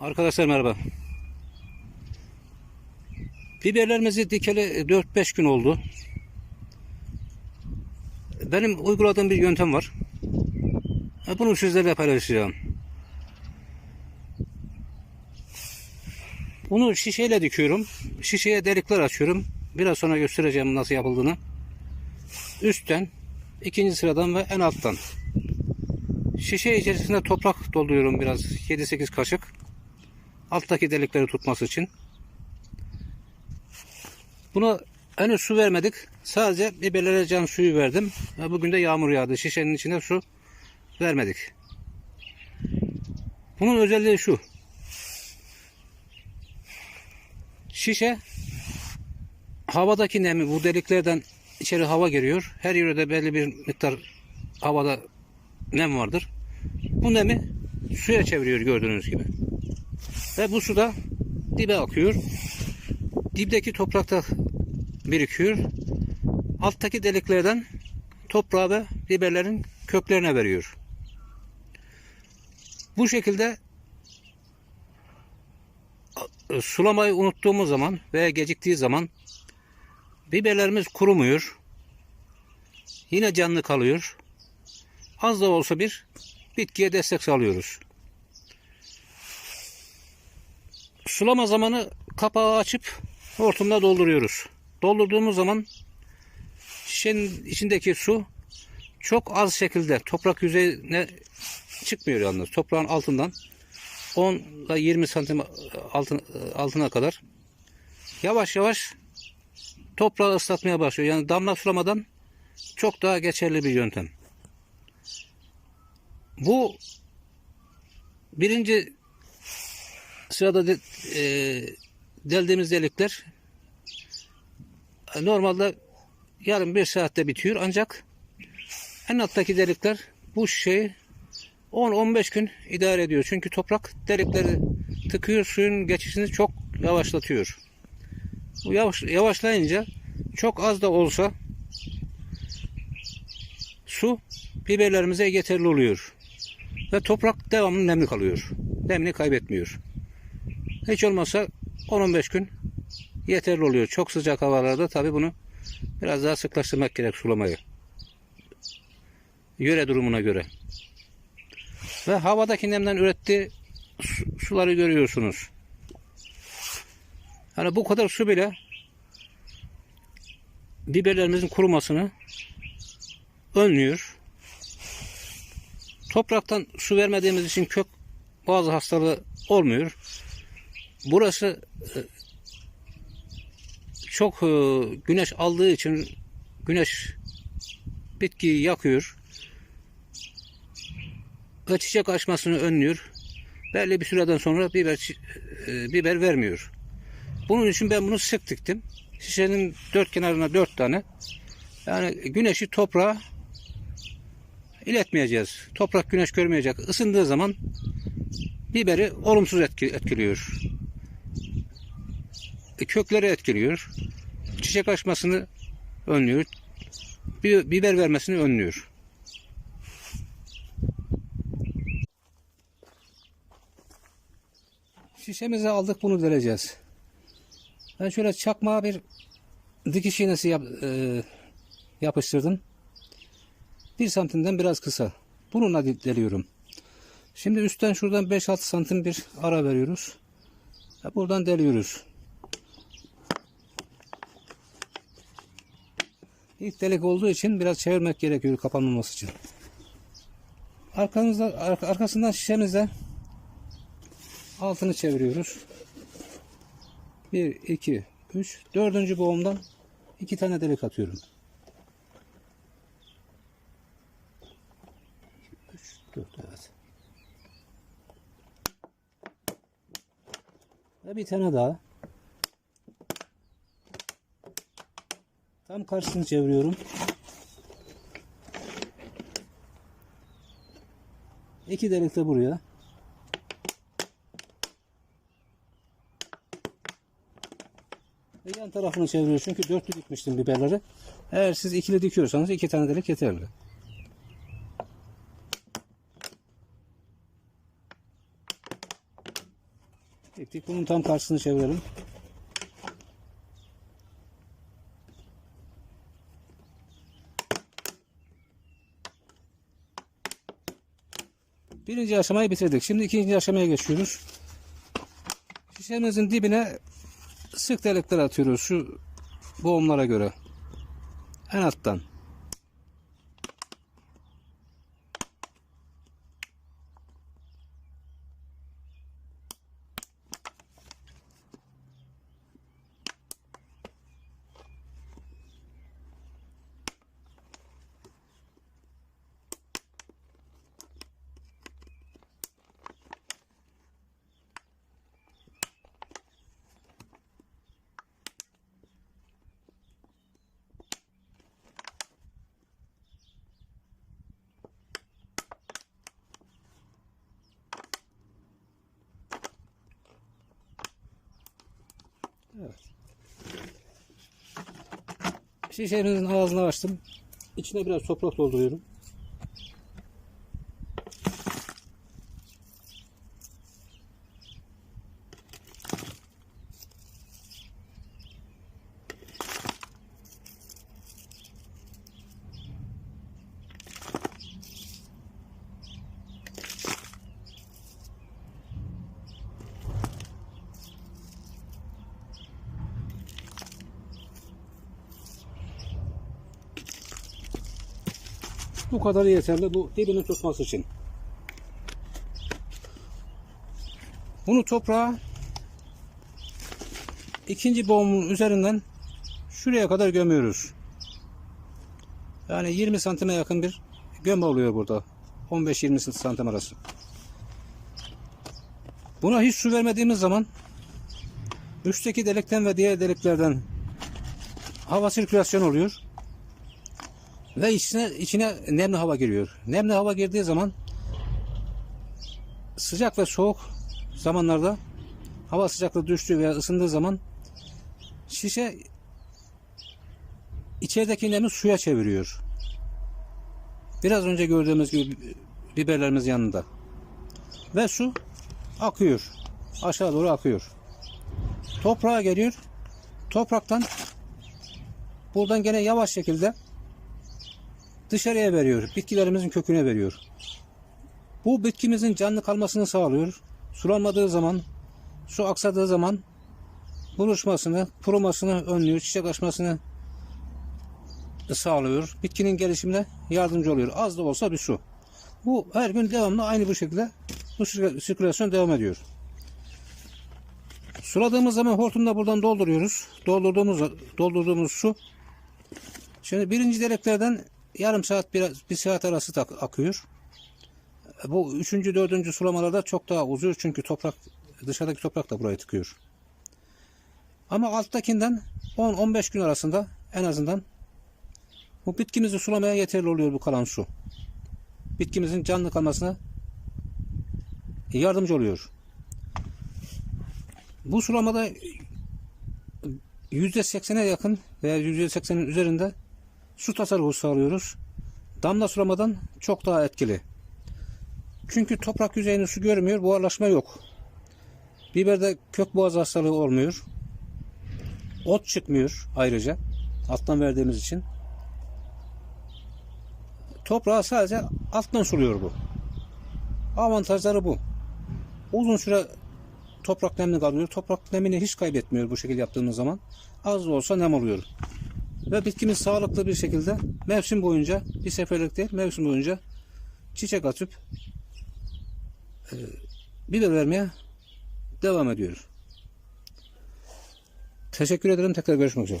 Arkadaşlar merhaba. Biberlerimizi dikeli 4-5 gün oldu. Benim uyguladığım bir yöntem var. Bunu sizlerle paylaşacağım. Bunu şişeyle dikiyorum. Şişeye delikler açıyorum. Biraz sonra göstereceğim nasıl yapıldığını. Üstten, ikinci sıradan ve en alttan. Şişe içerisinde toprak dolduruyorum biraz 7-8 kaşık. Alttaki delikleri tutması için. Buna henüz su vermedik. Sadece biberlere can suyu verdim. Ve bugün de yağmur yağdı. Şişenin içine su vermedik. Bunun özelliği şu. Şişe havadaki nemi bu deliklerden içeri hava giriyor. Her yerde belli bir miktar havada nem vardır. Bu nemi suya çeviriyor gördüğünüz gibi. Ve bu su da dibe akıyor. Dipteki toprakta birikiyor. Alttaki deliklerden toprağa ve biberlerin köklerine veriyor. Bu şekilde sulamayı unuttuğumuz zaman veya geciktiği zaman biberlerimiz kurumuyor. Yine canlı kalıyor. Az da olsa bir bitkiye destek sağlıyoruz. Sulama zamanı kapağı açıp hortumla dolduruyoruz. Doldurduğumuz zaman şişenin içindeki su çok az şekilde toprak yüzeyine çıkmıyor yalnız. Toprağın altından 10 ile 20 santim altına, altına kadar yavaş yavaş toprağı ıslatmaya başlıyor. Yani damla sulamadan çok daha geçerli bir yöntem. Bu birinci sırada de, e, deldiğimiz delikler normalde yarım bir saatte bitiyor ancak en alttaki delikler bu şeyi 10-15 gün idare ediyor. Çünkü toprak delikleri tıkıyor, suyun geçişini çok yavaşlatıyor. Bu yavaş, yavaşlayınca çok az da olsa su biberlerimize yeterli oluyor. Ve toprak devamlı nemli kalıyor. Nemini kaybetmiyor. Hiç olmazsa 10-15 gün yeterli oluyor. Çok sıcak havalarda tabi bunu biraz daha sıklaştırmak gerek sulamayı. Yöre durumuna göre. Ve havadaki nemden ürettiği suları görüyorsunuz. Yani bu kadar su bile biberlerimizin kurumasını önlüyor. Topraktan su vermediğimiz için kök bazı hastalığı olmuyor. Burası e, çok e, güneş aldığı için güneş bitkiyi yakıyor. Ve çiçek açmasını önlüyor. Belli bir süreden sonra biber e, biber vermiyor. Bunun için ben bunu sık diktim. Şişenin dört kenarına dört tane. Yani güneşi toprağa iletmeyeceğiz. Toprak güneş görmeyecek. Isındığı zaman biberi olumsuz etki, etkiliyor. Kökleri etkiliyor. Çiçek açmasını önlüyor. Bi- Biber vermesini önlüyor. Şişemizi aldık bunu deleceğiz. Ben şöyle çakmağa bir dikiş iğnesi yap, e, yapıştırdım. Bir santimden biraz kısa. Bununla deliyorum. Şimdi üstten şuradan 5-6 santim bir ara veriyoruz. Buradan deliyoruz. İlk delik olduğu için biraz çevirmek gerekiyor kapanmaması için. Arkamızda, ar- arkasından şişemizde altını çeviriyoruz. 1, 2, 3, dördüncü boğumdan iki tane delik atıyorum. 3, 4 evet. Ve bir tane daha. Tam karşısını çeviriyorum. İki delik de buraya. Yan tarafını çeviriyor çünkü dörtlü dikmiştim biberleri. Eğer siz ikili dikiyorsanız iki tane delik yeterli. Çektik. Bunun tam karşısını çevirelim. Birinci aşamayı bitirdik. Şimdi ikinci aşamaya geçiyoruz. Şişemizin dibine sık delikler atıyoruz şu boğumlara göre. En alttan. Evet. Şişemizin ağzını açtım. İçine biraz toprak dolduruyorum. Bu kadar yeterli bu dibini tutması için. Bunu toprağa ikinci boğumun üzerinden şuraya kadar gömüyoruz. Yani 20 santime yakın bir göm oluyor burada. 15-20 santim arası. Buna hiç su vermediğimiz zaman üstteki delikten ve diğer deliklerden hava sirkülasyon oluyor. Ve içine, içine nemli hava giriyor. Nemli hava girdiği zaman sıcak ve soğuk zamanlarda hava sıcaklığı düştüğü veya ısındığı zaman şişe içerideki nemi suya çeviriyor. Biraz önce gördüğümüz gibi biberlerimiz yanında. Ve su akıyor. Aşağı doğru akıyor. Toprağa geliyor. Topraktan buradan gene yavaş şekilde dışarıya veriyor. Bitkilerimizin köküne veriyor. Bu bitkimizin canlı kalmasını sağlıyor. Sulanmadığı zaman, su aksadığı zaman buluşmasını, kurumasını önlüyor, çiçek açmasını sağlıyor. Bitkinin gelişimine yardımcı oluyor. Az da olsa bir su. Bu her gün devamlı aynı bu şekilde bu sirkülasyon devam ediyor. Suladığımız zaman hortumla buradan dolduruyoruz. Doldurduğumuz doldurduğumuz su Şimdi birinci deliklerden yarım saat bir, bir saat arası tak, akıyor. Bu üçüncü, dördüncü sulamalarda çok daha uzuyor çünkü toprak dışarıdaki toprak da burayı tıkıyor. Ama alttakinden 10-15 gün arasında en azından bu bitkimizi sulamaya yeterli oluyor bu kalan su. Bitkimizin canlı kalmasına yardımcı oluyor. Bu sulamada %80'e yakın veya %80'in üzerinde su tasarrufu sağlıyoruz. Damla sulamadan çok daha etkili. Çünkü toprak yüzeyini su görmüyor, buharlaşma yok. Biberde kök boğaz hastalığı olmuyor. Ot çıkmıyor ayrıca alttan verdiğimiz için. Toprağı sadece alttan suluyor bu. Avantajları bu. Uzun süre toprak nemli kalıyor. Toprak nemini hiç kaybetmiyor bu şekilde yaptığımız zaman. Az da olsa nem oluyor. Ve bitkimiz sağlıklı bir şekilde mevsim boyunca bir seferlik değil mevsim boyunca çiçek atıp e, biber vermeye devam ediyor. Teşekkür ederim. Tekrar görüşmek üzere.